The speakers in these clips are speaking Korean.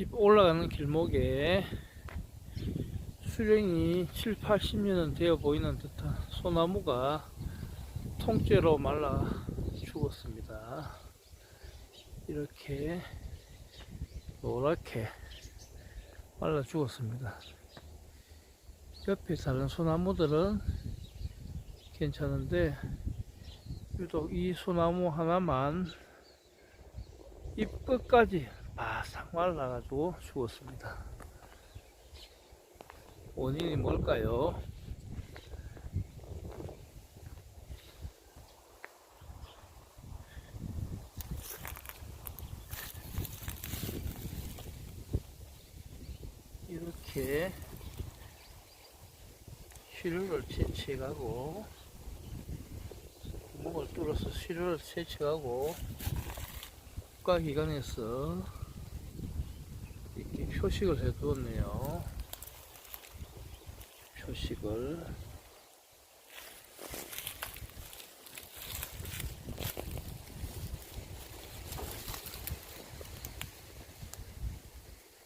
집 올라가는 길목에 수령이 7, 80년은 되어 보이는 듯한 소나무가 통째로 말라 죽었습니다. 이렇게 노랗게 말라 죽었습니다. 옆에 다른 소나무들은 괜찮은데 유독 이 소나무 하나만 잎 끝까지 바싹 말라가지고 죽었습니다. 원인이 뭘까요? 이렇게 시루를 채취하고 구멍을 뚫어서 시루를 채취하고 국가기관에서 표식을 해 두었네요. 표식을.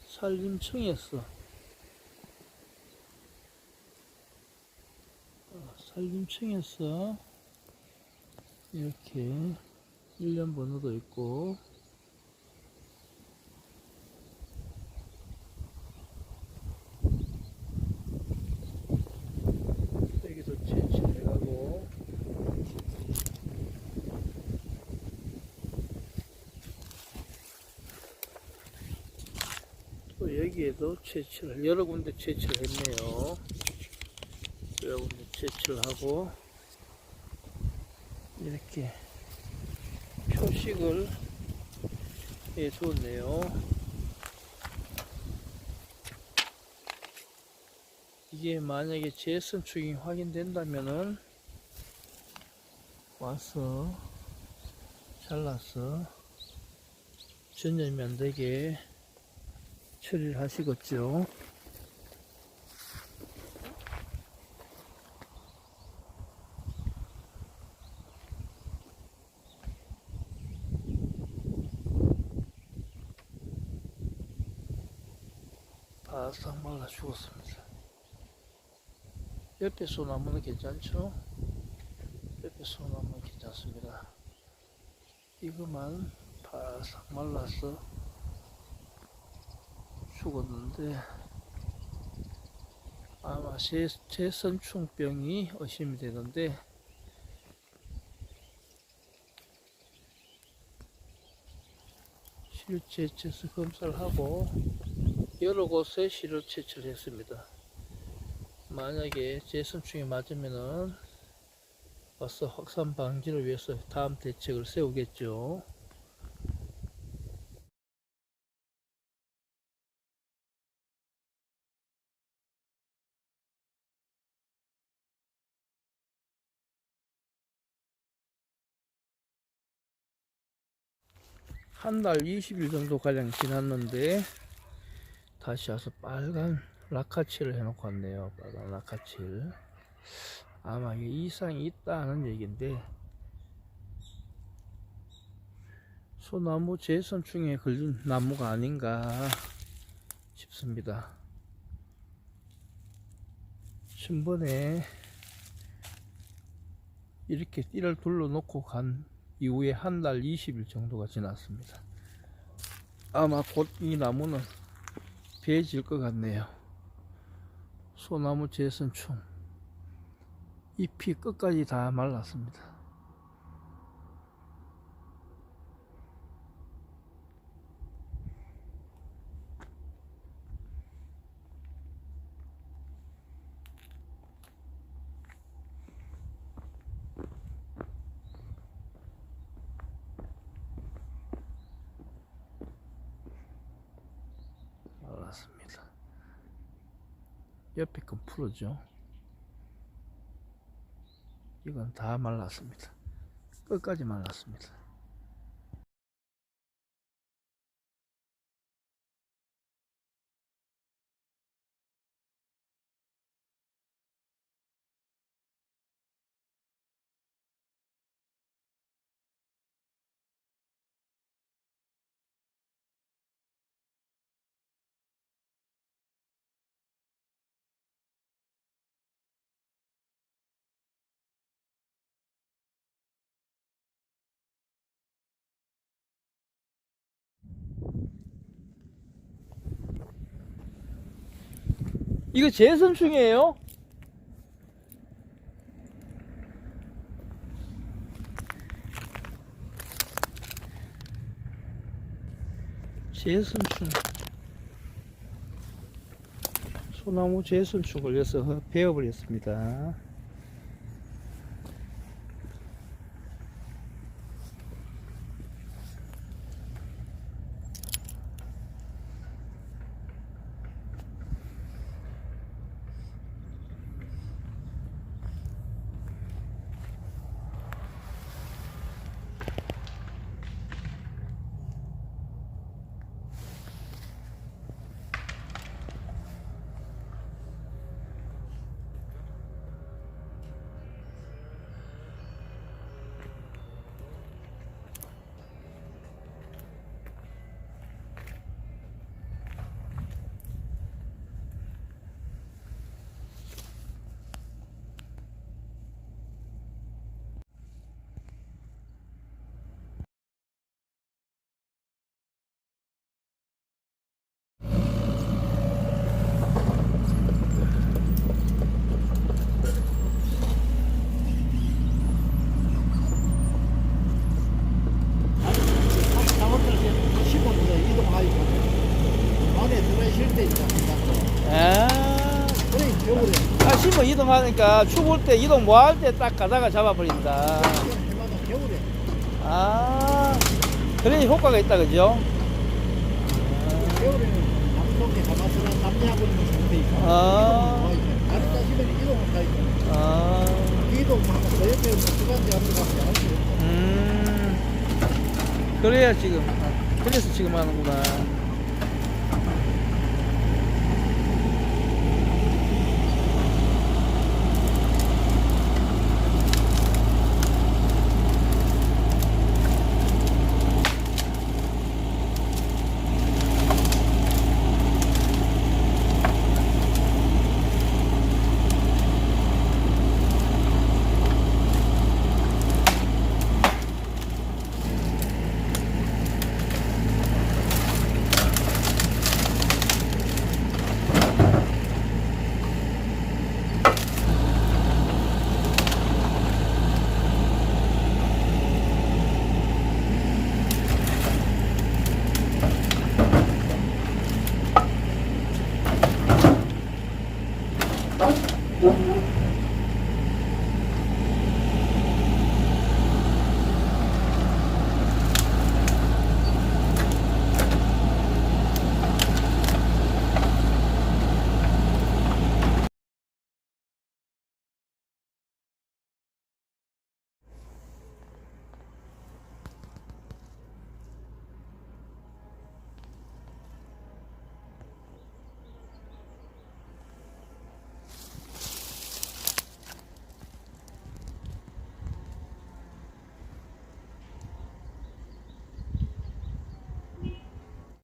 산림청에서 어, 산림청에서 이렇게 일련 번호도 있고 여기도 채취해가고 또 여기에도 채취를 여러 군데 채취를 했네요. 여러 군데 채취를 하고 이렇게 표식을 해 줬네요. 이게 만약에 재선축이 확인된다면은 와서 잘라서 전염이 안 되게 처리를 하시겠죠. 바싹 말라 죽었습니다. 옆에 소나무는 괜찮죠? 옆에 소나무는 괜찮습니다. 이거만 바싹 말라서 죽었는데 아마 제, 제 선충병이 의심이 되는데 실제 채취 검사를 하고 여러 곳에 실을 채취를 했습니다. 만약에 제선충이 맞으면은 와서 확산 방지를 위해서 다음 대책을 세우겠죠. 한 달 20일 정도 가량 지났는데 다시 와서 빨간 라카칠을 해놓고 왔네요. 빨간 라카칠. 아마 이게 이상이 있다는 얘기인데 소나무 재선충에 걸린 나무가 아닌가 싶습니다. 신번에 이렇게 띠를 둘러놓고 간 이후에 한 달 20일 정도가 지났습니다. 아마 곧 이 나무는 배질 것 같네요. 소나무 재선충 잎이 끝까지 다 말랐습니다. 옆에 건 풀어죠. 이건 다 말랐습니다. 끝까지 말랐습니다. 이거 재선충이에요? 재선충 소나무 재선충 걸려서 베어버렸습니다 작업들 심어서 이동하니까 안에 들어있을 때 이제 아, 그래 겨울에 아 심어 이동하니까 추울 때 이동 뭐 할 때 딱 가다가 잡아버린다 아 그래 효과가 있다 그죠? 아. 아, 음, 그래야 지금, 아, 그래서 지금 하는구나.